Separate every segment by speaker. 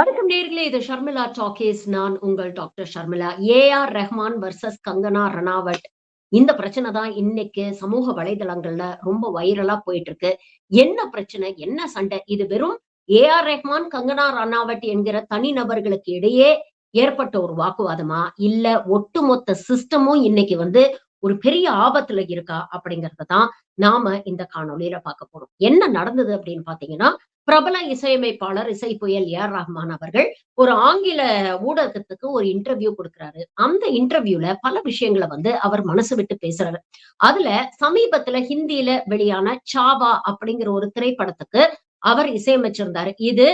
Speaker 1: வணக்கம் நேர்களே இது ஷர்மிளா டாக்கேஸ். நான் உங்கள் doctor Sharmila. A R Rahman versus Kangana Ranaut இந்த பிரச்சனை தான் இன்னைக்கு சமூக வலைதளங்கள்ல ரொம்ப வைரலா போயிட்டு இருக்கு என்ன பிரச்சனை என்ன சண்டை? இது வெறும் ஏ ஆர் ரஹ்மான் கங்கனா ரணாவட் என்கிற தனிநபர்களுக்கு இடையே ஏற்பட்ட ஒரு வாக்குவாதமா? இல்ல ஒட்டுமொத்த சிஸ்டமும் இன்னைக்கு வந்து ஒரு பெரிய ஆபத்துல இருக்கா? அப்படிங்கறத தான் நாம இந்த காணொலியில பார்க்க போறோம். என்ன நடந்தது அப்படின்னு பாத்தீங்கன்னா பிரபல இசையமைப்பாளர் இசை புயல் ஏஆர் ரஹ்மான் அவர்கள் ஒரு ஆங்கில ஊடகத்துக்கு ஒரு இன்டர்வியூ கொடுக்கிறாரு. அந்த இன்டர்வியூல பல விஷயங்களை வந்து அவர் மனசு விட்டு பேசுறாரு. அதுல சமீபத்துல ஹிந்தியில வெளியான சாவா அப்படிங்கிற ஒரு திரைப்படத்துக்கு அவர் இசையமைச்சிருந்தாரு. இது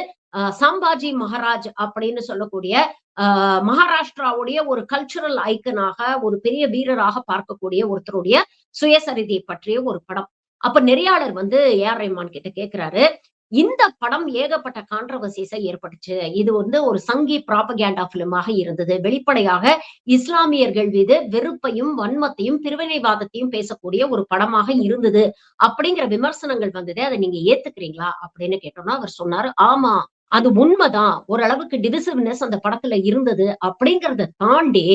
Speaker 1: சம்பாஜி மகாராஜ் அப்படின்னு சொல்லக்கூடிய ஆஹ் மகாராஷ்டிராவுடைய ஒரு கல்ச்சுரல் ஐக்கனாக ஒரு பெரிய வீரராக பார்க்கக்கூடிய ஒருத்தருடைய சுயசரிதை பற்றிய ஒரு படம். அப்ப நெறியாளர் வந்து ஏஆர் ரஹ்மான் கிட்ட கேக்குறாரு இந்த படம் ஏகப்பட்ட கான்ட்ரவர்சிஸை ஏற்பட்டுச்சு. இது வந்து ஒரு சங்கி ப்ராபகேண்டா பிலிமாக இருந்தது. வெளிப்படையாக இஸ்லாமியர்கள் மீது வெறுப்பையும் வன்மத்தையும் பிரிவினைவாதத்தையும் பேசக்கூடிய ஒரு படமாக இருந்தது. அப்படிங்கிற விமர்சனங்கள் வந்தது அதை நீங்க ஏத்துக்கிறீங்களா அப்படின்னு கேட்டோம்னா அவர் சொன்னாரு ஆமா அது உண்மைதான். ஓரளவுக்கு டிவிசிவ்னஸ் அந்த படத்துல இருந்தது. அப்படிங்கறத தாண்டி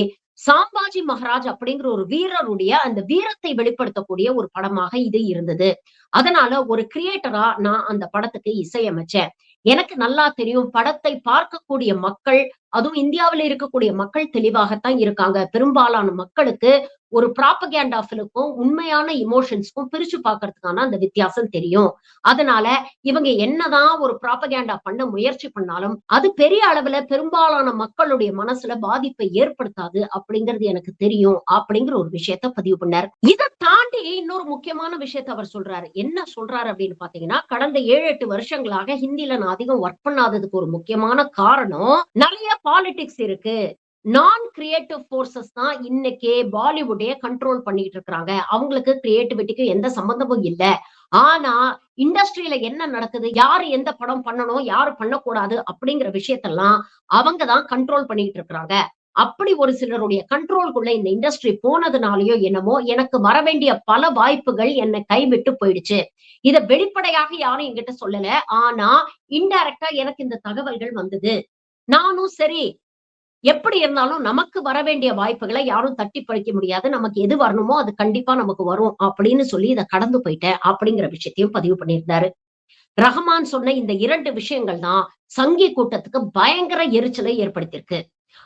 Speaker 1: சாம்பாஜி மகாராஜ் அப்படிங்கிற ஒரு வீரருடைய அந்த வீரத்தை வெளிப்படுத்தக்கூடிய ஒரு படமாக இது இருந்தது. அதனால ஒரு கிரியேட்டரா நான் அந்த படத்துக்கு இசையமைச்சேன். எனக்கு நல்லா தெரியும். படத்தை பார்க்கக்கூடிய மக்கள் அதுவும் இந்தியாவில் இருக்கக்கூடிய மக்கள் தெளிவாகத்தான் இருக்காங்க. பெரும்பாலான மக்களுக்கு ஒரு ப்ராப்பகேண்டா ஃபிலுக்கும் உண்மையான இமோஷன்ஸ்க்கும் பிரிச்சு பாக்குறதுக்கான அந்த வித்தியாசம் தெரியும். அதனால இவங்க என்னதான் ஒரு ப்ராப்பகேண்டா பண்ண முயற்சி பண்ணாலும் அது பெரிய அளவுல பெரும்பாலான மக்களுடைய மனசுல பாதிப்பை ஏற்படுத்தாது அப்படிங்கிறது எனக்கு தெரியும் அப்படிங்கிற ஒரு விஷயத்த பதிவு பண்ணார். இதை தாண்டி இன்னொரு முக்கியமான விஷயத்த அவர் சொல்றாரு. என்ன சொல்றாரு அப்படின்னு பாத்தீங்கன்னா கடந்த ஏழு எட்டு வருஷங்களாக ஹிந்தில நான் அதிகம் ஒர்க் பண்ணாததுக்கு ஒரு முக்கியமான காரணம் நிறைய பாலிடிக்ஸ் இருக்கு. நான் கிரியேட்டிவ் போர்சஸ் தான் இன்னைக்கு பாலிவுட்டே கண்ட்ரோல் பண்ணிட்டு இருக்கிறாங்க. அவங்களுக்கு கிரியேட்டிவிட்டிக்கு எந்த சம்பந்தமும் இல்ல. ஆனா இண்டஸ்ட்ரியில என்ன நடக்குது? யாரு எந்த படம் பண்ணணும்? யாரு பண்ணக்கூடாது? அப்படிங்கிற விஷயத்தெல்லாம் அவங்க தான் கண்ட்ரோல் பண்ணிட்டு இருக்கிறாங்க. அப்படி ஒரு சிலருடைய கண்ட்ரோல்குள்ள இந்த இண்டஸ்ட்ரி போனதுனாலயோ என்னமோ எனக்கு வர வேண்டிய பல வாய்ப்புகள் என்னை கைவிட்டு போயிடுச்சு. இத வெளிப்படையாக யாரும் என்கிட்ட சொல்லல. ஆனா இன்டைரக்டா எனக்கு இந்த தகவல்கள் வந்தது. நானும் சரி எப்படி இருந்தாலும் நமக்கு வர வேண்டிய வாய்ப்புகளை யாரும் தட்டி பழிக்க முடியாது. நமக்கு எது வரணுமோ அது கண்டிப்பா நமக்கு வரும் அப்படின்னு சொல்லி இதை கடந்து போயிட்டேன் அப்படிங்கிற விஷயத்தையும் பதிவு பண்ணியிருந்தாரு. ரஹமான் சொன்ன இந்த இரண்டு விஷயங்கள் தான் சங்கி கூட்டத்துக்கு பயங்கர எரிச்சலை ஏற்படுத்தியிருக்கு.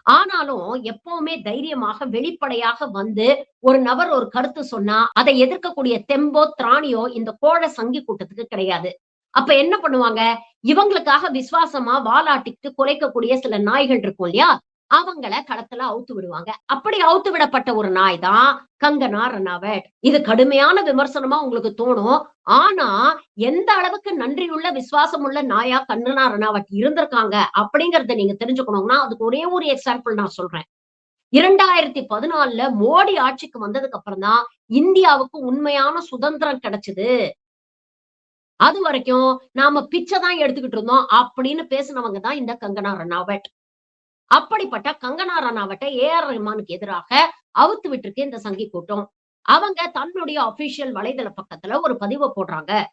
Speaker 1: ஆனாலும் எப்பவுமே தைரியமாக வெளிப்படையாக வந்து ஒரு நபர் ஒரு கருத்து சொன்னா அதை எதிர்க்கக்கூடிய தெம்போ திராணியோ இந்த கோழ சங்கி கூட்டத்துக்கு கிடையாது. அப்ப என்ன பண்ணுவாங்க? இவங்களுக்காக விசுவாசமா வாலாட்டிட்டு குலைக்கக்கூடிய சில நாய்கள் இருக்கும் இல்லையா? அவங்கள களத்துல அவுத்து விடுவாங்க. அப்படி அவுத்து விடப்பட்ட ஒரு நாய் தான் கங்கனா ரனாவட் இது கடுமையான விமர்சனமா உங்களுக்கு தோணும். ஆனா எந்த அளவுக்கு நன்றியுள்ள விசுவாசம் உள்ள நாயா கங்கனா ரனாவட் இருந்திருக்காங்க அப்படிங்கறத நீங்க தெரிஞ்சுக்கணும்னா அதுக்கு ஒரே ஒரு எக்ஸாம்பிள் நான் சொல்றேன். இரண்டாயிரத்தி பதினாலுல மோடி ஆட்சிக்கு வந்ததுக்கு அப்புறம் தான் இந்தியாவுக்கு உண்மையான சுதந்திரம் கிடைச்சது. அது வரைக்கும் நாம பிச்சை தான் எடுத்துக்கிட்டு இருந்தோம் அப்படின்னு பேசினவங்க தான் இந்த கங்கனா ரனாவட் அப்படிப்பட்ட கங்கனா ராணாவட்ட ஏ ஆர் ரஹ்மானுக்கு எதிராக அவுத்து விட்டுருக்கு இந்த சங்கி கூட்டம். அவங்க தன்னுடைய அபிஷியல் வலைதள பக்கத்துல ஒரு பதிவை போடுறாங்க.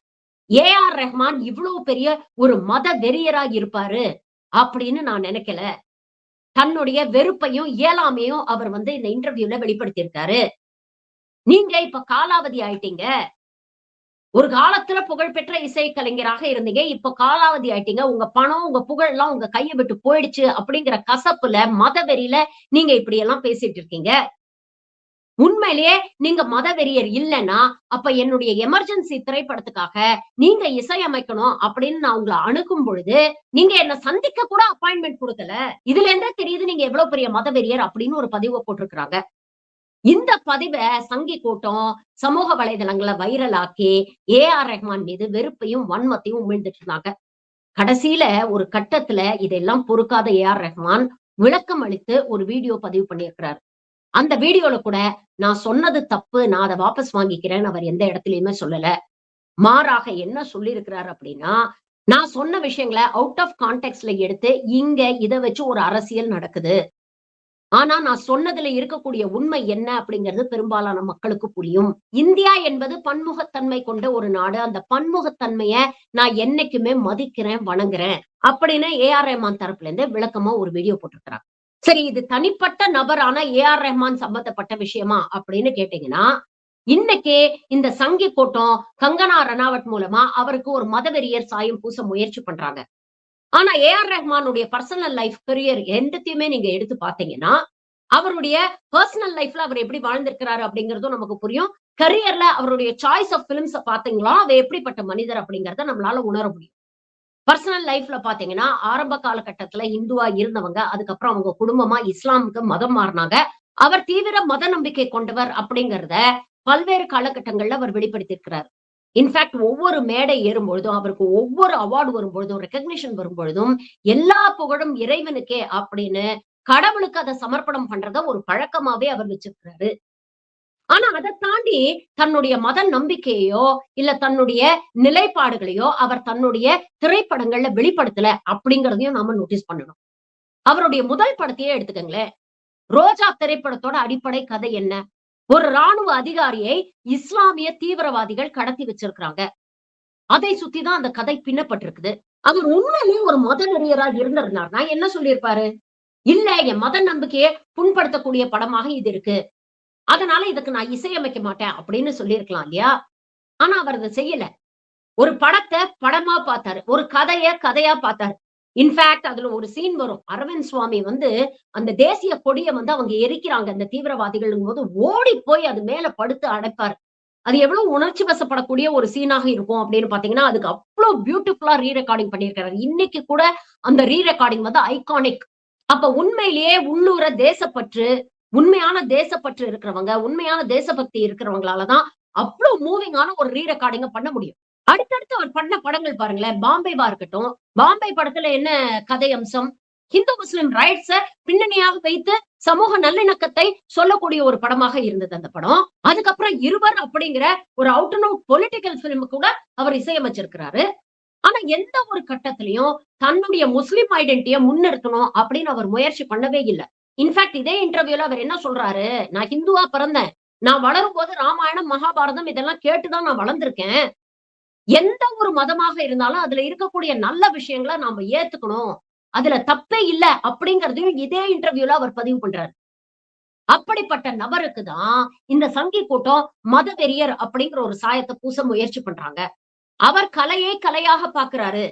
Speaker 1: ஏ ஆர் ரஹ்மான் இவ்வளவு பெரிய ஒரு மத வெறியரா இருப்பாரு அப்படின்னு நான் நினைக்கல. தன்னுடைய வெறுப்பையும் இயலாமையும் அவர் வந்து இந்த இன்டர்வியூல வெளிப்படுத்தியிருக்காரு. நீங்க இப்ப காலாவதி ஆயிட்டீங்க. ஒரு காலத்துல புகழ்பெற்ற இசை கலைஞராக இருந்தீங்க. இப்ப காலாவதி ஆயிட்டீங்க. உங்க பணம் உங்க புகழ் எல்லாம் உங்க கையை விட்டு போயிடுச்சு அப்படிங்கிற கசப்புல மதவெறியில நீங்க இப்படி எல்லாம் பேசிட்டு இருக்கீங்க. உண்மையிலேயே நீங்க மதவெறியர் இல்லைன்னா அப்ப என்னுடைய எமர்ஜென்சி திரைப்படத்துக்காக நீங்க இசையமைக்கணும் அப்படின்னு நான் உங்களை அணுகும் பொழுது நீங்க என்ன சந்திக்க கூட அப்பாயின்மெண்ட் கொடுக்கல. இதுல இருந்தே தெரியுது நீங்க எவ்வளவு பெரிய மதவெறியர் அப்படின்னு ஒரு பதிவை போட்டிருக்கிறாங்க. இந்த பதிவை சங்கி கூட்டம் சமூக வலைதளங்களை வைரலாக்கி ஏ ஆர் ரஹ்மான் மீது வெறுப்பையும் வன்மத்தையும் உமிழ்ந்துட்டு இருந்தாங்க. கடைசியில ஒரு கட்டத்துல இதெல்லாம் பொறுக்காத ஏ ஆர் ரஹ்மான் விளக்கம் அளித்து ஒரு வீடியோ பதிவு பண்ணியிருக்கிறார். அந்த வீடியோல கூட நான் சொன்னது தப்பு நான் அதை வாபஸ் வாங்கிக்கிறேன்னு அவர் எந்த இடத்துலயுமே சொல்லல. மாறாக என்ன சொல்லியிருக்கிறார் அப்படின்னா நான் சொன்ன விஷயங்களை அவுட் ஆஃப் கான்டெக்ட்ல எடுத்து இங்க இதை வச்சு ஒரு அரசியல் நடக்குது. ஆனா நான் சொன்னதுல இருக்கக்கூடிய உண்மை என்ன அப்படிங்கிறது பெரும்பாலான மக்களுக்கு புரியும். இந்தியா என்பது பன்முகத்தன்மை கொண்ட ஒரு நாடு. அந்த பன்முகத்தன்மைய நான் என்னைக்குமே மதிக்கிறேன் வணங்குறேன் அப்படின்னு ஏ ஆர் ரஹ்மான் தரப்புல இருந்து விளக்கமா ஒரு வீடியோ போட்டிருக்கிறாங்க சரி இது தனிப்பட்ட நபரான ஏ ஆர் ரஹ்மான் சம்பந்தப்பட்ட விஷயமா அப்படின்னு கேட்டீங்கன்னா இன்னைக்கு இந்த சங்கி கூட்டம் கங்கனா ரணாவட் மூலமா அவருக்கு ஒரு மதவெறியர் சாயம் பூச முயற்சி பண்றாங்க. ஆனா ஏ ஆர் ரஹ்மானுடைய பர்சனல் லைஃப் கரியர் எந்தத்தையுமே நீங்க எடுத்து பாத்தீங்கன்னா அவருடைய பர்சனல் லைஃப்ல அவர் எப்படி வாழ்ந்திருக்கிறாரு அப்படிங்கறதும் நமக்கு புரியும். கரியர்ல அவருடைய சாய்ஸ் ஆஃப் பிலிம்ஸ் பாத்தீங்களா அவர் எப்படிப்பட்ட மனிதர் அப்படிங்கறத நம்மளால உணர முடியும். பர்சனல் லைஃப்ல பாத்தீங்கன்னா ஆரம்ப காலகட்டத்துல இந்துவா இருந்தவங்க அதுக்கப்புறம் அவங்க குடும்பமா இஸ்லாமுக்கு மதம் மாறினாங்க. அவர் தீவிர மத நம்பிக்கை கொண்டவர் அப்படிங்கறத பல்வேறு காலகட்டங்கள்ல அவர் வெளிப்படுத்தியிருக்கிறார். இன்ஃபேக்ட் ஒவ்வொரு மேடை ஏறும்பொழுதும் அவருக்கு ஒவ்வொரு அவார்டு வரும்பொழுதும் ரெக்கக்னிஷன் வரும்பொழுதும் எல்லா புகழும் இறைவனுக்கே அப்படின்னு கடவுளுக்கு அதை சமர்ப்பணம் பண்றத ஒரு பழக்கமாவே அவர் வச்சிருக்கிறாரு. ஆனா அதை தாண்டி தன்னுடைய மத நம்பிக்கையோ இல்ல தன்னுடைய நிலைப்பாடுகளையோ அவர் தன்னுடைய திரைப்படங்கள்ல வெளிப்படுத்தல அப்படிங்கறதையும் நாம நோட்டீஸ் பண்ணணும். அவருடைய முதல் படத்தையே எடுத்துக்கங்களேன். ரோஜா திரைப்படத்தோட அடிப்படை கதை என்ன? ஒரு ராணுவ அதிகாரியை இஸ்லாமிய தீவிரவாதிகள் கடத்தி வச்சிருக்கிறாங்க. அதை சுத்திதான் அந்த கதை பின்னப்பட்டிருக்குது. அவர் உண்மையிலேயே ஒரு மத நெறியரா இருந்திருந்தார்னா என்ன சொல்லியிருப்பாரு? இல்ல என் மத நம்பிக்கையை புண்படுத்தக்கூடிய படமாக இது இருக்கு. அதனால இதுக்கு நான் இசையமைக்க மாட்டேன் அப்படின்னு சொல்லியிருக்கலாம் இல்லையா? ஆனா அவர் அதை செய்யல. ஒரு படத்தை படமா பார்த்தாரு. ஒரு கதைய கதையா பார்த்தாரு. இன்ஃபேக்ட் அதுல ஒரு சீன் வரும். அரவிந்த் சுவாமி வந்து அந்த தேசிய கொடியை வந்து அவங்க எரிக்கிறாங்க அந்த தீவிரவாதிகள் போது ஓடி போய் அது மேல படுத்து அடைப்பாரு அது எவ்வளவு உணர்ச்சி வசப்படக்கூடிய ஒரு சீனாக இருக்கும் அப்படின்னு பாத்தீங்கன்னா அதுக்கு அவ்வளவு பியூட்டிஃபுல்லா ரீ ரெக்கார்டிங் பண்ணியிருக்காரு. இன்னைக்கு கூட அந்த ரீ ரெக்கார்டிங் வந்து ஐகானிக் அப்ப உண்மையிலேயே உள்ளூர தேசப்பற்று உண்மையான தேசப்பற்று இருக்கிறவங்க உண்மையான தேசபக்தி இருக்கிறவங்களாலதான் அவ்வளவு மூவிங்கான ஒரு ரீ ரெக்கார்டிங்க பண்ண முடியும். அடுத்தடுத்து அவர் பண்ண படங்கள் பாருங்களேன். பாம்பேவா இருக்கட்டும். பாம்பே படத்துல என்ன கதை அம்சம்? ஹிந்து முஸ்லிம் ரைட்ஸ பின்னணியாக வைத்து சமூக நல்லிணக்கத்தை சொல்லக்கூடிய ஒரு படமாக இருந்தது அந்த படம். அதுக்கப்புறம் இருவர் அப்படிங்கிற ஒரு out and out political film கூட அவர் இசையமைச்சிருக்கிறாரு. ஆனா எந்த ஒரு கட்டத்திலையும் தன்னுடைய முஸ்லிம் ஐடென்டிட்டிய முன்னிறுத்தணும் அப்படின்னு அவர் முயற்சி பண்ணவே இல்லை. இன்ஃபேக்ட் இதே இன்டர்வியூல அவர் என்ன சொல்றாரு? நான் ஹிந்துவா பிறந்தேன். நான் வளரும் போது ராமாயணம் மகாபாரதம் இதெல்லாம் கேட்டுதான் நான் வளர்ந்திருக்கேன். எந்த ஒரு மதமாக இருந்தாலும் அதுல இருக்கக்கூடிய நல்ல விஷயங்களை நாம ஏத்துக்கணும். அதுல தப்பே இல்ல அப்படிங்கறதையும் இதே இன்டர்வியூல அவர் பதிவு பண்றாரு. அப்படிப்பட்ட நபருக்கு தான் இந்த சங்கி கூட்டம் மத வெறியர் அப்படிங்கிற ஒரு சாயத்தை பூச முயற்சி பண்றாங்க. அவர் கலையே கலையாக பாக்குறாரு.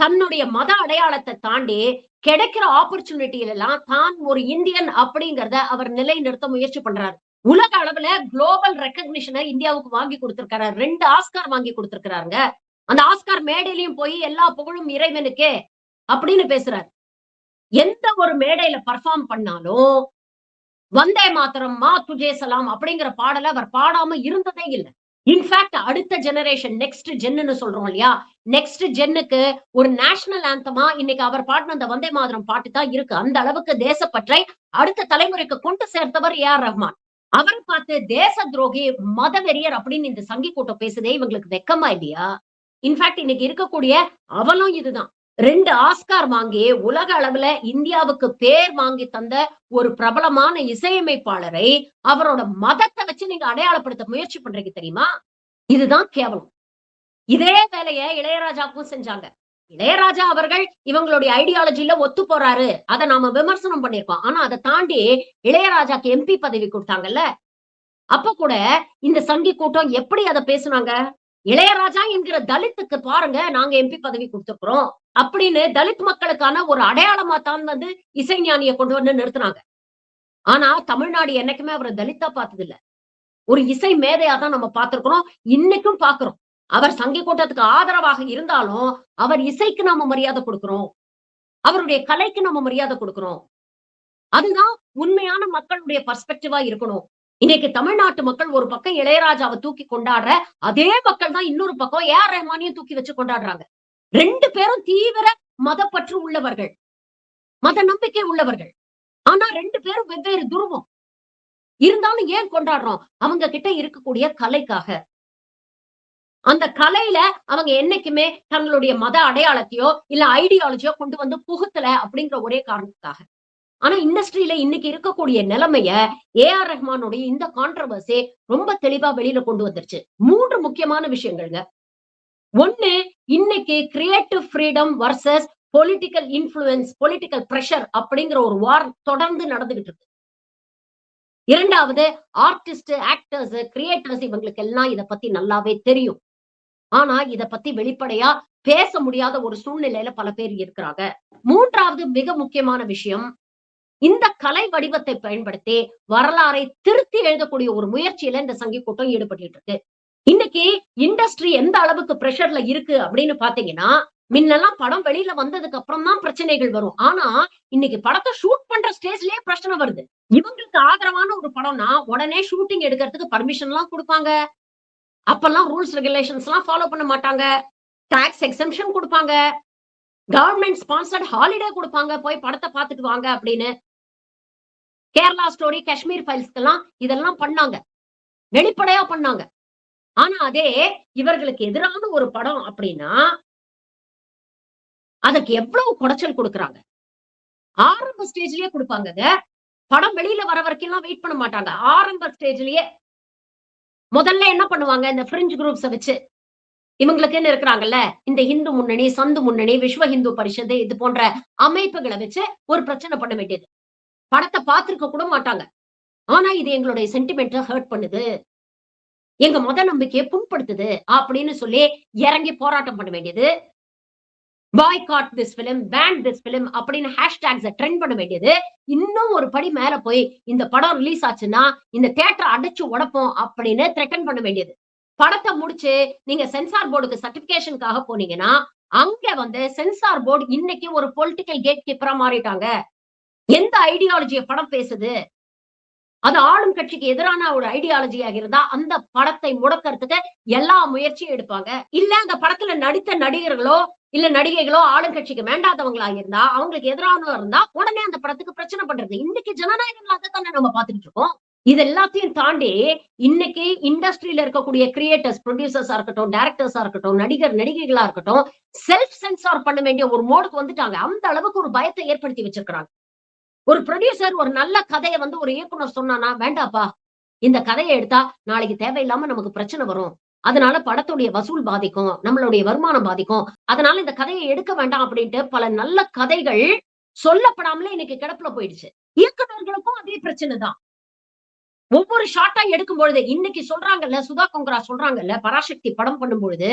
Speaker 1: தன்னுடைய மத அடையாளத்தை தாண்டி கிடைக்கிற ஆப்பர்ச்சுனிட்டியில எல்லாம் தான் ஒரு இந்தியன் அப்படிங்கிறத அவர் நிலை நிறுத்த முயற்சி பண்றாரு. உலக அளவுல குளோபல் ரெக்கக்னிஷனை இந்தியாவுக்கு வாங்கி கொடுத்திருக்காரு. ரெண்டு ஆஸ்கார் வாங்கி கொடுத்திருக்கிறாருங்க. அந்த ஆஸ்கார் மேடையிலையும் போய் எல்லா புகழும் இறைவனுக்கே அப்படின்னு பேசுறாரு. எந்த ஒரு மேடையில பர்ஃபார்ம் பண்ணாலும் வந்தே மாத்திரம் மா துஜே சலாம் அப்படிங்கிற பாடலை அவர் பாடாம இருந்ததே இல்லை. இன்ஃபேக்ட் அடுத்த ஜெனரேஷன் நெக்ஸ்ட் ஜென்னு சொல்றோம் இல்லையா? நெக்ஸ்ட் ஜென்னுக்கு ஒரு நேஷனல் ஆந்தமா இன்னைக்கு அவர் பாடின அந்த வந்தே மாதிரம் பாட்டு தான் இருக்கு. அந்த அளவுக்கு தேசப்பற்றை அடுத்த தலைமுறைக்கு கொண்டு சேர்த்தவர் ஏ ஆர் ரஹ்மான். அவரை பார்த்து தேச துரோகி மத வெறியர் அப்படின்னு இந்த சங்கி கூட்டம் பேசுதே இவங்களுக்கு வெக்கமா இல்லையா? இன்ஃபேக்ட் இன்னைக்கு இருக்கக்கூடிய அவலும் இதுதான். ரெண்டு ஆஸ்கார் வாங்கி உலக அளவுல இந்தியாவுக்கு பேர் வாங்கி தந்த ஒரு பிரபலமான இசையமைப்பாளரை அவரோட மதத்தை வச்சு நீங்க அடையாளப்படுத்த முயற்சி பண்றீங்க தெரியுமா? இதுதான் கேவலம். இதே வேலையை இளையராஜாவுக்கும் செஞ்சாங்க. இளையராஜா அவர்கள் இவங்களுடைய ஐடியாலஜில ஒத்து போறாரு. அதை நாம விமர்சனம் பண்ணிருக்கோம் ஆனா அதை தாண்டி இளையராஜாக்கு எம்பி பதவி கொடுத்தாங்கல்ல? அப்ப கூட இந்த சங்கி கூட்டம் எப்படி அதை பேசுனாங்க? இளையராஜா என்கிற தலித்துக்கு பாருங்க நாங்க எம்பி பதவி கொடுத்துக்கிறோம் அப்படின்னு தலித் மக்களுக்கான ஒரு அடையாளமா தான் வந்து இசைஞானியை கொண்டு வந்து நிறுத்தினாங்க. ஆனா தமிழ்நாடு என்னைக்குமே அவரை தலித்தா பார்த்தது இல்ல ஒரு இசை மேதையா தான் நம்ம பார்த்திருக்கிறோம். இன்னைக்கும் பாக்குறோம் அவர் சங்கி கூட்டத்துக்கு ஆதரவாக இருந்தாலும் அவர் இசைக்கு நாம மரியாதை கொடுக்கிறோம். அவருடைய கலைக்கு நம்ம மரியாதை கொடுக்கிறோம். அதுதான் உண்மையான மக்களுடைய பர்ஸ்பெக்டிவா இருக்கணும். இன்னைக்கு தமிழ்நாட்டு மக்கள் ஒரு பக்கம் இளையராஜாவை தூக்கி கொண்டாடுற அதே மக்கள் தான் இன்னொரு பக்கம் ஏ ஆர் ரஹ்மானையும் தூக்கி வச்சு கொண்டாடுறாங்க. ரெண்டு பேரும் தீவிர மதப்பற்று உள்ளவர்கள். மத நம்பிக்கை உள்ளவர்கள். ஆனா ரெண்டு பேரும் வெவ்வேறு துருவம். இருந்தாலும் ஏன் கொண்டாடுறோம்? அவங்க கிட்ட இருக்கக்கூடிய கலைக்காக. அந்த கலையில அவங்க என்னைக்குமே தங்களுடைய மத அடையாளத்தையோ இல்ல ஐடியாலஜியோ கொண்டு வந்து புகுத்தல அப்படிங்கிற ஒரே காரணத்துக்காக. ஆனா இண்டஸ்ட்ரியில இன்னைக்கு இருக்கக்கூடிய நிலைமைய ஏ ஆர் ரஹ்மானுடைய இந்த கான்ட்ரவர்சி ரொம்ப தெளிவா வெளியில கொண்டு வந்துருச்சு. மூன்று முக்கியமான விஷயங்கள்ங்க. ஒண்ணு இன்னைக்கு creative freedom versus political influence political pressure அப்படிங்கிற ஒரு வார் தொடர்ந்து நடந்துகிட்டு இருக்கு. இரண்டாவது ஆர்டிஸ்ட் ஆக்டர்ஸ் கிரியேட்டர்ஸ் இவங்களுக்கு எல்லாம் இத பத்தி நல்லாவே தெரியும். ஆனா இத பத்தி வெளிப்படையா பேச முடியாத ஒரு சூழ்நிலையில பல பேர் இருக்கிறாங்க. மூன்றாவது மிக முக்கியமான விஷயம் இந்த கலை வடிவத்தை பயன்படுத்தி வரலாறை திருத்தி எழுதக்கூடிய ஒரு முயற்சியில இந்த சங்கி கூட்டம் ஈடுபட்டு இருக்கு. இன்னைக்கு இண்டஸ்ட்ரி எந்த அளவுக்கு ப்ரெஷர்ல இருக்கு அப்படின்னு பாத்தீங்கன்னா முன்னெல்லாம் படம் வெளியில வந்ததுக்கு அப்புறம் தான் பிரச்சனைகள் வரும். ஆனா இன்னைக்கு படத்தை ஷூட் பண்ற ஸ்டேஜ்லயே பிரச்சனை வருது. இவங்களுக்கு ஆதரவான ஒரு படம்னா உடனே ஷூட்டிங் எடுக்கிறதுக்கு பர்மிஷன் எல்லாம் கொடுப்பாங்க. அப்பெல்லாம் ரூல்ஸ் ரெகுலேஷன்ஸ் எல்லாம் ஃபாலோ பண்ண மாட்டாங்க. டாக்ஸ் எக்ஸம்ஷன் கொடுப்பாங்க. கவர்மெண்ட் ஸ்பான்சர்ட் ஹாலிடே கொடுப்பாங்க. போய் படத்தை பார்த்துட்டு வாங்க அப்படின்னு. கேரளா ஸ்டோரி காஷ்மீர் ஃபைல்ஸ்க்கெல்லாம் இதெல்லாம் பண்ணாங்க. வெளிப்படையா பண்ணாங்க. ஆனா அதே இவர்களுக்கு எதிரான ஒரு படம் அப்படின்னா அதுக்கு எவ்வளவு குடைச்சல் கொடுக்குறாங்க? ஆரம்ப ஸ்டேஜ்லயே கொடுப்பாங்க படம் வெளியில வர வரைக்கும் எல்லாம் வெயிட் பண்ண மாட்டாங்க. ஆரம்ப ஸ்டேஜ்லயே முதல்ல என்ன பண்ணுவாங்க? இந்த பிரெஞ்சு குரூப்ஸ வச்சு. இவங்களுக்குன்னு இருக்கிறாங்கல்ல? இந்த இந்து முன்னணி சந்து முன்னணி விஸ்வ இந்து பரிஷத்து இது போன்ற அமைப்புகளை வச்சு ஒரு பிரச்சனை பண்ண வேண்டியது. படத்தை பார்த்திருக்க கூட மாட்டாங்க. ஆனா இது எங்களுடைய சென்டிமெண்ட்டை ஹர்ட் பண்ணுது. எங்க மத நம்பிக்கையை புண்படுத்துது அப்படின்னு சொல்லி இறங்கி போராட்டம் பண்ண வேண்டியது. Boycott this film ban this film அப்படின்னு ஹேஷ்டேக்ஸ ட்ரெண்ட் பண்ண வேண்டியது. இன்னும் ஒரு படி மேல போய் இந்த படம் ரிலீஸ் ஆச்சுன்னா இந்த தேட்டரை அடைச்சு உடப்போம் அப்படின்னு த்ரெட்டன் பண்ண வேண்டியது. படத்தை முடிச்சு நீங்க சென்சார் போர்டுக்கு சர்டிபிகேஷனுக்காக போனீங்கன்னா அங்க வந்து சென்சார் போர்டு இன்னைக்கு ஒரு பொலிட்டிக்கல் கேட் கீப்பரா மாறிட்டாங்க. எந்த ஐடியாலஜியை படம் பேசுது? அது ஆளும் கட்சிக்கு எதிரான ஒரு ஐடியாலஜியாக இருந்தா அந்த படத்தை முடக்கிறதுக்கு எல்லா முயற்சியும் எடுப்பாங்க. இல்ல அந்த படத்துல நடித்த நடிகர்களோ இல்ல நடிகைகளோ ஆளுங்கட்சிக்கு வேண்டாதவங்களா இருந்தா அவங்களுக்கு எதிரானவா இருந்தா உடனே அந்த படத்துக்கு பிரச்சனை பண்றது. இன்னைக்கு ஜனநாயகம் தானே நம்ம பாத்துக்கிட்டு இருக்கோம். இது எல்லாத்தையும் தாண்டி இன்னைக்கு இண்டஸ்ட்ரியில இருக்கக்கூடிய கிரியேட்டர்ஸ் ப்ரொடியூசர்ஸா இருக்கட்டும் டேரக்டர்ஸா இருக்கட்டும் நடிகர் நடிகைகளா இருக்கட்டும் செல்ஃப் சென்சார் பண்ண வேண்டிய ஒரு மோடுக்கு வந்துட்டாங்க. அந்த அளவுக்கு ஒரு பயத்தை ஏற்படுத்தி வச்சிருக்கிறாங்க. ஒரு ப்ரொடியூசர் ஒரு நல்ல கதையை வந்து ஒரு இயக்குனர் சொன்னானா வேண்டாப்பா இந்த கதையை எடுத்தா நாளைக்கு தேவையில்லாம நமக்கு பிரச்சனை வரும். அதனால படத்துடைய வசூல் பாதிக்கும் நம்மளுடைய வருமானம் பாதிக்கும். அதனால இந்த கதையை எடுக்க வேண்டாம் அப்படின்ட்டு பல நல்ல கதைகள் சொல்லப்படாமலே இன்னைக்கு கிடப்புல போயிடுச்சு. இயக்குநர்களுக்கும் அதே பிரச்சனை தான். ஒவ்வொரு ஷார்ட்டா எடுக்கும் பொழுது இன்னைக்கு சொல்றாங்கல்ல சுதா கொங்கரா சொல்றாங்கல்ல பராசக்தி படம் பண்ணும் பொழுது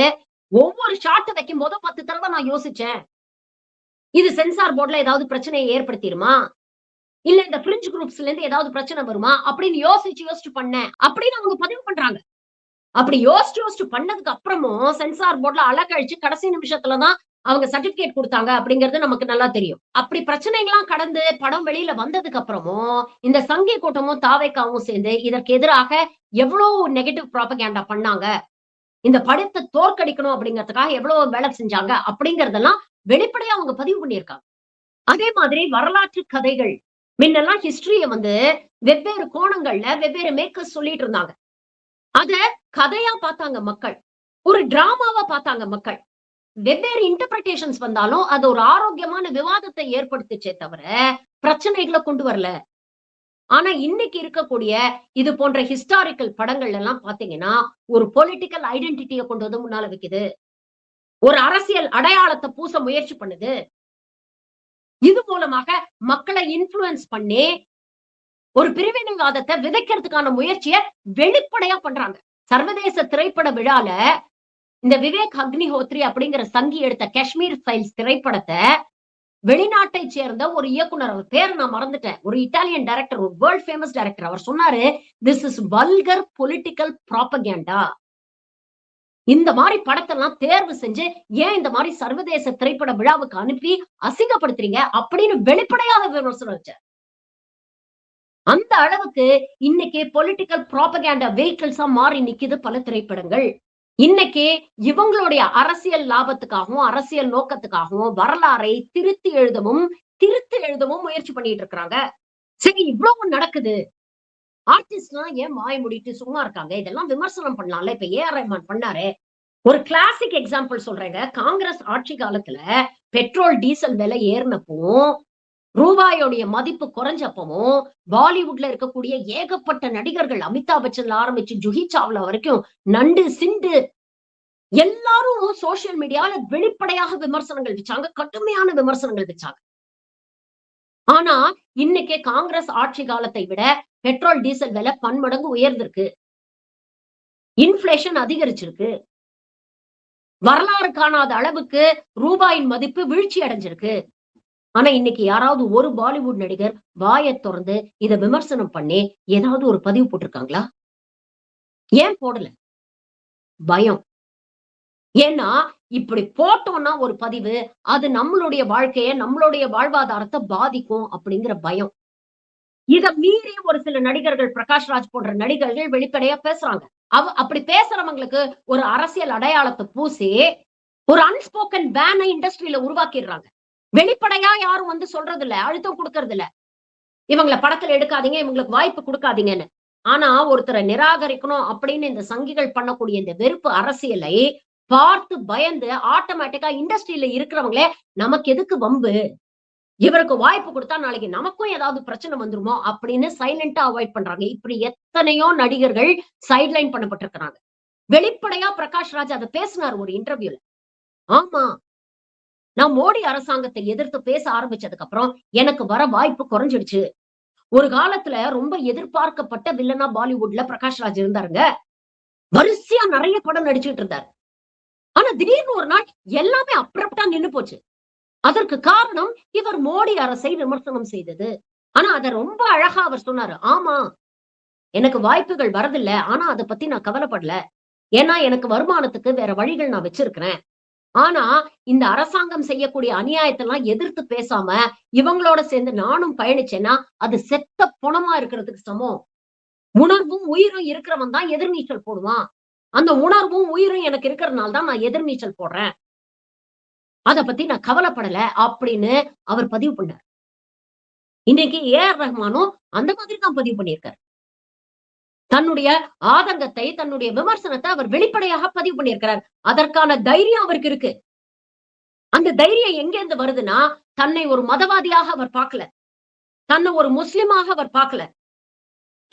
Speaker 1: ஒவ்வொரு ஷார்ட் வைக்கும் போது பத்து தடவை நான் யோசிச்சேன். இது சென்சார் போர்டுல ஏதாவது பிரச்சனையை ஏற்படுத்திடுமா? இல்ல இந்த பிரிஞ்ச் குரூப்ஸ்ல இருந்து ஏதாவது பிரச்சனை வருமா? அப்படின்னு யோசிச்சு யோசிச்சு பண்ணேன். அப்படின்னு அவங்க பதிவு பண்றாங்க. அப்படி யோசிச்சு யோசிச்சு பண்ணதுக்கு அப்புறமும் சென்சார் போர்ட்ல அழகழிச்சு கடைசி நிமிஷத்துலதான் அவங்க சர்டிபிகேட் கொடுத்தாங்க அப்படிங்கிறது நமக்கு நல்லா தெரியும். அப்படி பிரச்சனைகள்லாம் கடந்து படம் வெளியில வந்ததுக்கு அப்புறமும் இந்த சங்கி கூட்டமும் தாவைக்காவும் சேர்ந்து இதற்கு எதிராக எவ்வளவு நெகட்டிவ் ப்ராபகேண்டா பண்ணாங்க? இந்த படத்தை தோற்கடிக்கணும் அப்படிங்கறதுக்காக எவ்வளவு வேலை செஞ்சாங்க அப்படிங்கறதெல்லாம் வெளிப்படையா அவங்க பதிவு பண்ணியிருக்காங்க. அதே மாதிரி வரலாற்று கதைகள். முன்னெல்லாம் ஹிஸ்டரிய வந்து வெவ்வேறு கோணங்கள்ல வெவ்வேறு மேக்கர்ஸ் சொல்லிட்டு இருந்தாங்க. அத கதையா பார்த்தாங்க மக்கள். ஒரு டிராமாவா பார்த்தாங்க மக்கள். வெவ்வேறு இன்டர்பிரிட்டேஷன்ஸ் வந்தாலும் அது ஒரு ஆரோக்கியமான விவாதத்தை ஏற்படுத்துச்சே தவிர பிரச்சனைகளை கொண்டு வரல. ஆனா இன்னைக்கு இருக்கக்கூடிய இது போன்ற ஹிஸ்டாரிக்கல் படங்கள் எல்லாம் பாத்தீங்கன்னா ஒரு பொலிட்டிக்கல் ஐடென்டிட்டியை கொண்டு வந்து முன்னால வைக்குது. ஒரு அரசியல் அடையாளத்தை பூச முயற்சி பண்ணுது. இது மூலமாக மக்களை இன்ஃபுளுன்ஸ் பண்ணி ஒரு பிரிவினைவாதத்தை விதைக்கிறதுக்கான முயற்சியை வெளிப்படையா பண்றாங்க. சர்வதேச திரைப்பட விழால இந்த விவேக் அக்னிஹோத்ரி அப்படிங்கிற சங்கி எடுத்த காஷ்மீர் ஃபைல்ஸ் திரைப்படத்தை வெளிநாட்டை சேர்ந்த ஒரு இயக்குனர் அவர் பேர் நான் மறந்துட்டேன். ஒரு இட்டாலியன் டைரக்டர் ஒரு வேர்ல்ட் ஃபேமஸ் டைரக்டர் அவர் சொன்னாரு this is vulgar political propaganda இந்த மாதிரி படத்தெல்லாம் தேர்வு செஞ்சு ஏன் இந்த மாதிரி சர்வதேச திரைப்பட விழாவுக்கு அனுப்பி அசிங்கப்படுத்துறீங்க அப்படின்னு வெளிப்படையாக விமர்சனம் வச்சார். அந்த அளவுக்கு இன்னைக்கு பொலிட்டிக்கல் ப்ராபகேண்டா வெஹிக்கிள்ஸா மாறி நிக்குது பல திரைப்படங்கள். இன்னைக்கு இவங்களுடைய அரசியல் லாபத்துக்காகவும் அரசியல் நோக்கத்துக்காகவும் வரலாறை திருத்தி எழுதவும் திருத்தி எழுதவும் முயற்சி பண்ணிட்டு இருக்கிறாங்க. சரி இவ்வளவு நடக்குது. ஆர்டிஸ்ட்லாம் ஏன் மாய முடிட்டு சும்மா இருக்காங்க? இதெல்லாம் விமர்சனம் பண்ணலாம்ல. இப்ப ஏ ஆர் ரஹ்மான் பண்ணாரு. ஒரு கிளாசிக் எக்ஸாம்பிள் சொல்றேங்க. காங்கிரஸ் ஆட்சி காலத்துல பெட்ரோல் டீசல் விலை ஏறினப்போ ரூபாயோடைய மதிப்பு குறைஞ்சப்பவும் பாலிவுட்ல இருக்கக்கூடிய ஏகப்பட்ட நடிகர்கள் அமிதாப் பச்சன்ல ஆரம்பிச்சு ஜுஹி சாவ்லா வரைக்கும் நண்டு சிண்டு எல்லாரும் சோசியல் மீடியால வெளிப்படையாக விமர்சனங்கள் வச்சாங்க கடுமையான விமர்சனங்கள் வச்சாங்க. ஆனா இன்னைக்கு காங்கிரஸ் ஆட்சி காலத்தை விட பெட்ரோல் டீசல் விலை பன்மடங்கு உயர்ந்திருக்கு. இன்ஃபிளேஷன் அதிகரிச்சிருக்கு. வரலாறு காணாத அளவுக்கு ரூபாயின் மதிப்பு வீழ்ச்சி அடைஞ்சிருக்கு. ஆனா இன்னைக்கு யாராவது ஒரு பாலிவுட் நடிகர் வாயை திறந்து இத விமர்சனம் பண்ணி ஏதாவது ஒரு பதிவு போட்டிருக்காங்களா? ஏன் போடல? பயம். ஏன்னா இப்படி போட்டோம்னா ஒரு பதிவு அது நம்மளுடைய வாழ்க்கைய நம்மளுடைய வாழ்வாதாரத்தை பாதிக்கும் அப்படிங்கிற பயம். இத மீறி ஒரு சில நடிகர்கள் பிரகாஷ் ராஜ் போன்ற நடிகர்கள் வெளிப்படையா பேசுறாங்க. அவ அப்படி பேசுறவங்களுக்கு ஒரு அரசியல் அடையாளத்தை பூசி ஒரு அன்ஸ்போக்கன் பேனை இண்டஸ்ட்ரியில உருவாக்கிடுறாங்க. வெளிப்படையா யாரும் வந்து சொல்றது இல்ல அழுத்தம் கொடுக்கறது இல்ல இவங்களை படத்துல எடுக்காதீங்க இவங்களுக்கு வாய்ப்பு கொடுக்காதீங்கன்னு. ஆனா ஒருத்தரை நிராகரிக்கணும் அப்படின்னு இந்த சங்கிகள் பண்ணக்கூடிய இந்த வெறுப்பு அரசியலை பார்த்து பயந்து ஆட்டோமேட்டிக்கா இண்டஸ்ட்ரியில இருக்கிறவங்களே நமக்கு எதுக்கு வம்பு? இவருக்கு வாய்ப்பு கொடுத்தா நாளைக்கு நமக்கும் ஏதாவது பிரச்சனை வந்துருமோ? அப்படின்னு சைலண்டா அவாய்ட் பண்றாங்க. இப்படி எத்தனையோ நடிகர்கள் சைட்லைன் பண்ணப்பட்டிருக்கிறாங்க. வெளிப்படையா பிரகாஷ் ராஜ் அதை பேசினார் ஒரு இன்டர்வியூல ஆமா. நான் மோடி அரசாங்கத்தை எதிர்த்து பேச ஆரம்பிச்சதுக்கு அப்புறம் எனக்கு வர வாய்ப்பு குறைஞ்சிடுச்சு. ஒரு காலத்துல ரொம்ப எதிர்பார்க்கப்பட்ட வில்லனா பாலிவுட்ல பிரகாஷ் ராஜ் இருந்தாருங்க. வரிசையா நிறைய படம் நடிச்சுட்டு இருந்தார். ஆனா திடீர்னு ஒரு நாள் எல்லாமே அப்ரப்டா நின்னு போச்சு. அதற்கு காரணம் இவர் மோடி அரசை விமர்சனம் செய்தது. ஆனா அத ரொம்ப அழகா அவர் சொன்னாரு. ஆமா எனக்கு வாய்ப்புகள் வரதில்ல. ஆனா அதை பத்தி நான் கவலைப்படல. ஏன்னா எனக்கு வருமானத்துக்கு வேற வழிகள் நான் வச்சிருக்கிறேன். ஆனா இந்த அரசாங்கம் செய்யக்கூடிய அநியாயத்தெல்லாம் எதிர்த்து பேசாம இவங்களோட சேர்ந்து நானும் பயணிச்சேன்னா அது செத்த புணமா இருக்கிறதுக்கு சமம். உணர்வும் உயிரும் இருக்கிறவன் தான் எதிர்நீச்சல் போடுவான். அந்த உணர்வும் உயிரும் எனக்கு இருக்கிறதுனால தான் நான் எதிர்நீச்சல் போடுறேன். அத பத்தி நான் கவலைப்படல அப்படின்னு அவர் பதிவு பண்ணார். இன்னைக்கு ஏ ஆர் ரஹ்மானும் அந்த மாதிரி தான் பதிவு பண்ணியிருக்காரு. தன்னுடைய ஆதங்கத்தை தன்னுடைய விமர்சனத்தை அவர் வெளிப்படையாக பதிவு பண்ணியிருக்கிறார். அதற்கான தைரியம் அவருக்கு இருக்கு. அந்த தைரியம் எங்க இருந்து வருதுன்னா தன்னை ஒரு மதவாதியாக அவர் பார்க்கல. தன்னை ஒரு முஸ்லிமாக அவர் பார்க்கல.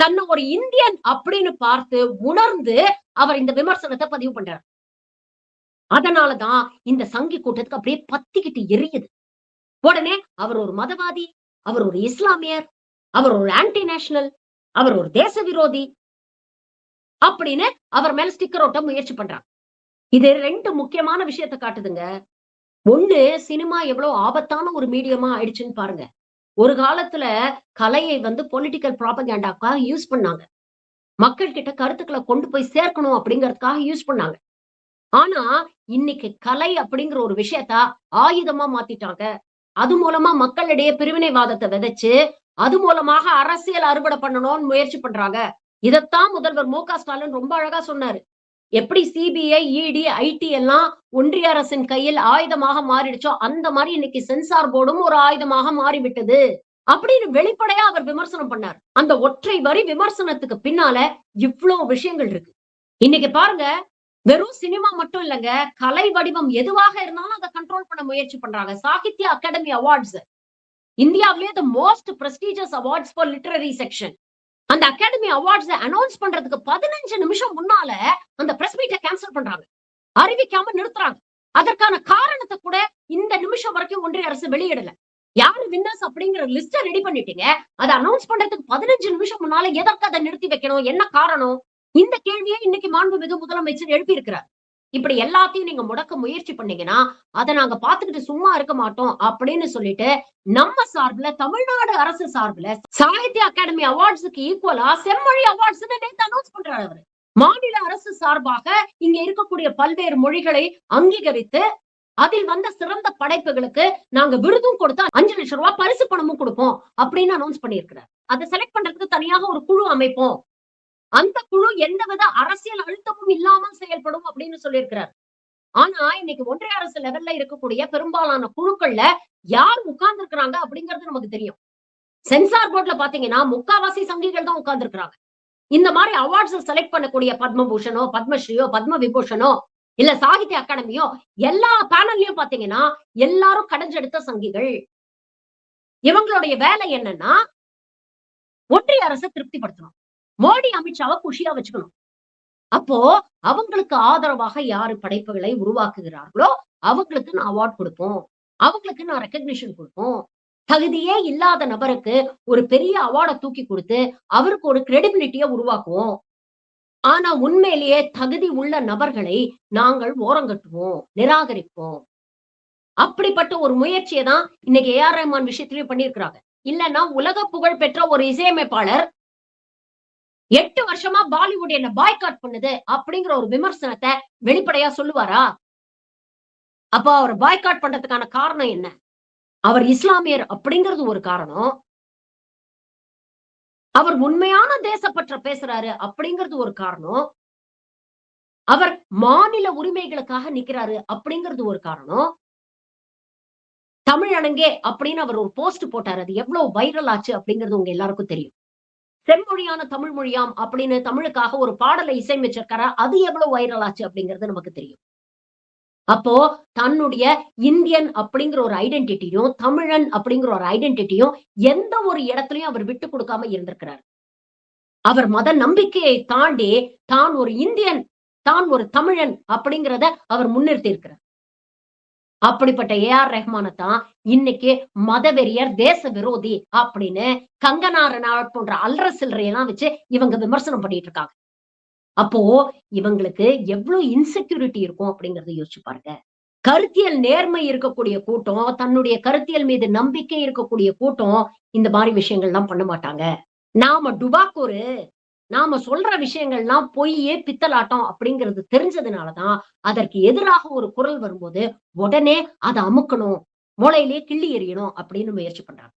Speaker 1: தன்னை ஒரு இந்தியன் அப்படின்னு பார்த்து உணர்ந்து அவர் இந்த விமர்சனத்தை பதிவு பண்றார். அதனாலதான் இந்த சங்கி கூட்டத்துக்கு அப்படியே பத்திக்கிட்டு எரியுது. உடனே அவர் ஒரு மதவாதி அவர் ஒரு இஸ்லாமியர் அவர் ஒரு ஆன்டி நேஷனல் அவர் ஒரு தேச விரோதி அப்படின்னு அவர் மேல ஸ்டிக்கர் ஓட்ட முயற்சி பண்றாங்க இது ரெண்டு முக்கியமான விஷயத்தை காட்டுதுங்க. ஒண்ணு சினிமா எவ்வளவு ஆபத்தான ஒரு மீடியமா ஆயிடுச்சுன்னு பாருங்க. ஒரு காலத்துல கலையை வந்து பொலிட்டிக்கல் ப்ராபகேண்டாக்காக யூஸ் பண்ணாங்க. மக்கள் கிட்ட கருத்துக்களை கொண்டு போய் சேர்க்கணும் அப்படிங்கறதுக்காக யூஸ் பண்ணாங்க. ஆனா இன்னைக்கு கலை அப்படிங்கிற ஒரு விஷயத்த ஆயுதமா மாத்திட்டாங்க. அது மூலமா மக்களிடையே பிரிவினைவாதத்தை விதைச்சு அது மூலமாக அரசியல் அறுவடை பண்ணணும்னு முயற்சி பண்றாங்க. இதத்தான் முதல்வர் மு க ஸ்டாலின் ரொம்ப அழகா சொன்னாரு. எப்படி சிபிஐ இடி ஐடி எல்லாம் ஒன்றிய அரசின் கையில் ஆயுதமாக மாறிடுச்சோ அந்த மாதிரி இன்னைக்கு சென்சார் போர்டும் ஒரு ஆயுதமாக மாறிவிட்டது. அப்படின்னு வெளிப்படையா அவர் விமர்சனம் பண்ணார். அந்த ஒற்றை வரி விமர்சனத்துக்கு பின்னால இவ்வளவு விஷயங்கள் இருக்கு. இன்னைக்கு பாருங்க வெறும் சினிமா மட்டும் இல்லைங்க கலை வடிவம் எதுவாக இருந்தாலும் அதை கண்ட்ரோல் பண்ண முயற்சி பண்றாங்க. சாகித்ய அகாடமி அவார்ட்ஸ் இந்தியாவிலேயே the most prestigious awards for literary section அந்த அகாடமி அவார்ட்ஸ் அனௌன்ஸ் பண்றதுக்கு பதினஞ்சு நிமிஷம் முன்னால அந்த பிரஸ் மீட்டை கேன்சல் பண்றாங்க. அறிவிக்காம நிறுத்துறாங்க. அதற்கான காரணத்தை கூட இந்த நிமிஷம் வரைக்கும் ஒன்றிய அரசு வெளியிடல. யாரு வின்னர்ஸ் அப்படிங்கிற லிஸ்ட ரெடி பண்ணிட்டீங்க? அதை அனௌன்ஸ் பண்றதுக்கு பதினஞ்சு நிமிஷம் முன்னால எதற்கு அதை நிறுத்தி வைக்கணும்? என்ன காரணம்? இந்த கேள்வியை இன்னைக்கு மாண்புமிகு முதலமைச்சர் எழுப்பியிருக்கிறார். இப்படி எல்லாத்தையும் நீங்க முடக்க முயற்சி பண்ணீங்கன்னா அதை நாங்க பாத்துக்கிட்டு சும்மா இருக்க மாட்டோம் அப்படின்னு சொல்லிட்டு நம்ம சார்பில் தமிழ்நாடு அரசு சார்பில் சாகித்ய அகாடமி அவார்ட்ஸுக்கு ஈக்குவலா செம்மொழி அவார்ட்ஸ் நேற்று அனௌன்ஸ் பண்றாரு அவரு. மாநில அரசு சார்பாக இங்க இருக்கக்கூடிய பல்வேறு மொழிகளை அங்கீகரித்து அதில் வந்த சிறந்த படைப்புகளுக்கு நாங்க விருதும் கொடுத்தா அஞ்சு லட்சம் ரூபாய் பரிசு பணமும் கொடுப்போம் அப்படின்னு அனௌன்ஸ் பண்ணியிருக்கிறார். அதை செலக்ட் பண்றதுக்கு தனியாக ஒரு குழு அமைப்போம். அந்த குழு எந்தவித அரசியல் அழுத்தமும் இல்லாமல் செயல்படும் அப்படின்னு சொல்லியிருக்கிறார். ஆனா இன்னைக்கு ஒன்றிய அரசு லெவல்ல இருக்கக்கூடிய பெரும்பாலான குழுக்கள்ல யார் உட்கார்ந்து இருக்கிறாங்க அப்படிங்கிறது நமக்கு தெரியும். சென்சார் போர்ட்ல பாத்தீங்கன்னா முக்காவாசி சங்கிகள் தான் உட்கார்ந்து இருக்கிறாங்க இந்த மாதிரி அவார்ட்ஸ் செலக்ட் பண்ணக்கூடிய பத்மபூஷனோ பத்மஸ்ரீயோ பத்ம விபூஷனோ இல்ல சாகித்ய அகாடமியோ எல்லா பேனல்லயும் பாத்தீங்கன்னா எல்லாரும் கடைஞ்செடுத்த சங்கிகள். இவங்களுடைய வேலை என்னன்னா ஒன்றிய அரசை திருப்திப்படுத்தணும். மோடி அமித்ஷாவை குஷியா வச்சுக்கணும். அப்போ அவங்களுக்கு ஆதரவாக யாரு படைப்புகளை உருவாக்குகிறார்களோ அவங்களுக்கு நான் அவார்ட் கொடுப்போம். அவங்களுக்கு நான் ரெக்கக்னிஷன் கொடுப்போம். தகுதியே இல்லாத நபருக்கு ஒரு பெரிய அவார்டை தூக்கி கொடுத்து அவருக்கு ஒரு கிரெடிபிலிட்டியை உருவாக்குவோம். ஆனா உண்மையிலேயே தகுதி உள்ள நபர்களை நாங்கள் ஓரங்கட்டுவோம் நிராகரிப்போம். அப்படிப்பட்ட ஒரு முயற்சியை தான் இன்னைக்கு ஏஆர் ரஹ்மான் விஷயத்திலயும் பண்ணியிருக்கிறாங்க. இல்லைன்னா உலக புகழ் பெற்ற ஒரு இசையமைப்பாளர் எட்டு வருஷமா பாலிவுட் என்ன பாய்காட் பண்ணுது அப்படிங்கிற ஒரு விமர்சனத்தை வெளிப்படையா சொல்லுவாரா? அப்போ அவர் பாய்காட் பண்றதுக்கான காரணம் என்ன? அவர் இஸ்லாமியர் அப்படிங்கிறது ஒரு காரணம். அவர் உண்மையான தேசப்பற்ற பேசுறாரு அப்படிங்கிறது ஒரு காரணம். அவர் மாநில உரிமைகளுக்காக நிக்கிறாரு அப்படிங்கிறது ஒரு காரணம். தமிழ் அணங்கே அப்படின்னு அவர் ஒரு போஸ்ட் போட்டாரு. அது எவ்வளவு வைரல் ஆச்சு அப்படிங்கிறது உங்க எல்லாருக்கும் தெரியும். செம்மொழியான தமிழ் மொழியாம் அப்படின்னு தமிழுக்காக ஒரு பாடலை இசையமைச்சிருக்காரா? அது எவ்வளவு வைரல் ஆச்சு அப்படிங்கிறது நமக்கு தெரியும். அப்போ தன்னுடைய இந்தியன் அப்படிங்கிற ஒரு ஐடென்டிட்டியும் தமிழன் அப்படிங்கிற ஒரு ஐடென்டிட்டியும் எந்த ஒரு இடத்துலயும் அவர் விட்டு கொடுக்காம இருந்திருக்கிறார். அவர் மத நம்பிக்கையை தாண்டி தான் ஒரு இந்தியன் தான் ஒரு தமிழன் அப்படிங்கிறத அவர் முன்னிறுத்தி இருக்கிறார் அப்படிப்பட்ட ஏ ஆர் ரஹ்மான தான் இன்னைக்கு மதவெறியர் தேச விரோதி அப்படின்னு கங்கனா ரனாவட் போன்ற அல்ற சில்லறையெல்லாம் வச்சு இவங்க விமர்சனம் பண்ணிட்டு இருக்காங்க. அப்போ இவங்களுக்கு எவ்வளவு இன்செக்யூரிட்டி இருக்கும் அப்படிங்கறத யோசிச்சு பாருங்க. கருத்தியல் நேர்மை இருக்கக்கூடிய கூட்டம் தன்னுடைய கருத்தியல் மீது நம்பிக்கை இருக்கக்கூடிய கூட்டம் இந்த மாதிரி விஷயங்கள்லாம் பண்ண மாட்டாங்க. நாம டுபாக்கூரு நாம சொல்ற விஷயங்கள்லாம் பொய்யே பித்தலாட்டம் அப்படிங்கிறது தெரிஞ்சதுனாலதான் அதற்கு எதிராக ஒரு குரல் வரும்போது உடனே அதை அமுக்கணும் மூளையிலே கிள்ளி எறியணும் அப்படின்னு முயற்சி பண்றாங்க.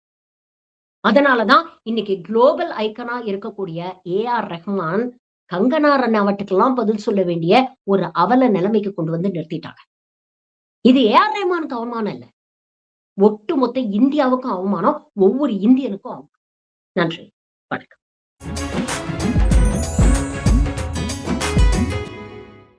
Speaker 1: அதனாலதான் இன்னைக்கு குளோபல் ஐக்கனா இருக்கக்கூடிய ஏ ஆர் ரஹ்மான் கங்கனா ரனாவட்டுக்கெல்லாம் பதில் சொல்ல வேண்டிய ஒரு அவல நிலைமைக்கு கொண்டு வந்து நிறுத்திட்டாங்க. இது ஏ ஆர் ரஹ்மானுக்கு அவமானம் இல்ல. ஒட்டுமொத்த இந்தியாவுக்கும் அவமானம் ஒவ்வொரு இந்தியனுக்கும் அவமானம். நன்றி. வணக்கம்.